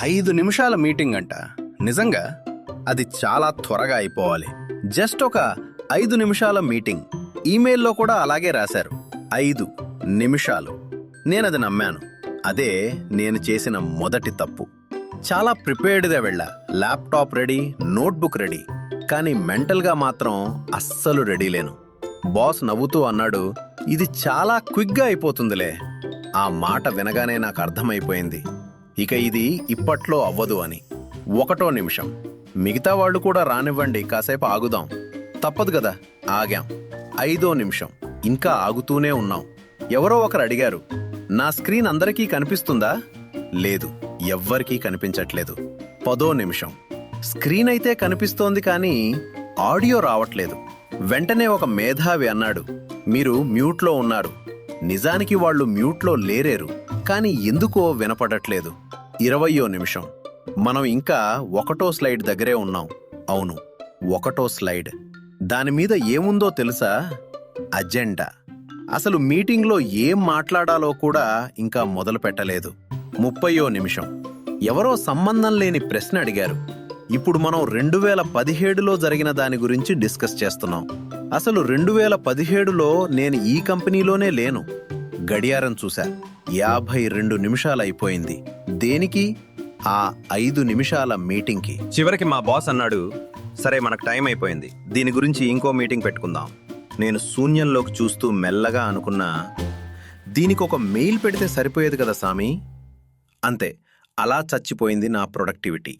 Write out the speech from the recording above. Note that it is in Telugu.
ఐదు నిమిషాల మీటింగ్ అంట. నిజంగా అది చాలా త్వరగా అయిపోవాలి. జస్ట్ ఒక ఐదు నిమిషాల మీటింగ్. ఈమెయిల్లో కూడా అలాగే రాశారు. ఐదు నిమిషాలు. నేనది నమ్మాను. అదే నేను చేసిన మొదటి తప్పు. చాలా ప్రిపేర్డ్గా వెళ్ళా. Laptop ready notebook ready. కానీ మెంటల్గా మాత్రం అస్సలు రెడీ లేను. బాస్ నవ్వుతూ అన్నాడు ఇది చాలా క్విక్గా అయిపోతుందిలే. ఆ మాట వినగానే నాకు అర్థమైపోయింది. ఇక ఇది ఇప్పట్లో అవ్వదు అని. ఒకటో నిమిషం. మిగతా వాళ్ళు కూడా రానివ్వండి కాసేపు ఆగుదాం. తప్పదు కదా ఆగాం. ఐదో నిమిషం. ఇంకా ఆగుతూనే ఉన్నాం. ఎవరో ఒకరు అడిగారు నా స్క్రీన్ అందరికీ కనిపిస్తుందా? లేదు ఎవ్వరికీ కనిపించట్లేదు. పదో నిమిషం. స్క్రీన్ అయితే కనిపిస్తోంది కానీ ఆడియో రావట్లేదు. వెంటనే ఒక మేధావి అన్నాడు మీరు మ్యూట్లో ఉన్నారు. నిజానికి వాళ్ళు మ్యూట్లో లేరేరు. కానీ ఎందుకో వినపడట్లేదు. ఇరవయో నిమిషం. మనం ఇంకా ఒకటో స్లైడ్ దగ్గరే ఉన్నాం. అవును ఒకటో స్లైడ్. దాని మీద ఏముందో తెలుసా? అజెండా. అసలు మీటింగ్లో ఏం మాట్లాడాలో కూడా ఇంకా మొదలు పెట్టలేదు. ముప్పయో నిమిషం. ఎవరో సంబంధం లేని ప్రశ్న అడిగారు. ఇప్పుడు మనం రెండు వేల పదిహేడులో జరిగిన దాని గురించి డిస్కస్ చేస్తున్నాం. అసలు రెండు వేల పదిహేడులో నేను ఈ కంపెనీలోనే లేను. గడియారం చూశా. యాభై రెండు నిమిషాలు అయిపోయింది దేనికి? ఆ ఐదు నిమిషాల మీటింగ్కి. చివరికి మా బాస్ అన్నాడు సరే మనకు టైం అయిపోయింది దీని గురించి ఇంకో మీటింగ్ పెట్టుకుందాం. నేను శూన్యంలోకి చూస్తూ మెల్లగా అనుకున్నా దీనికి ఒక మెయిల్ పెడితే సరిపోయేది కదా సామి? అంతే. అలా చచ్చిపోయింది నా ప్రొడక్టివిటీ.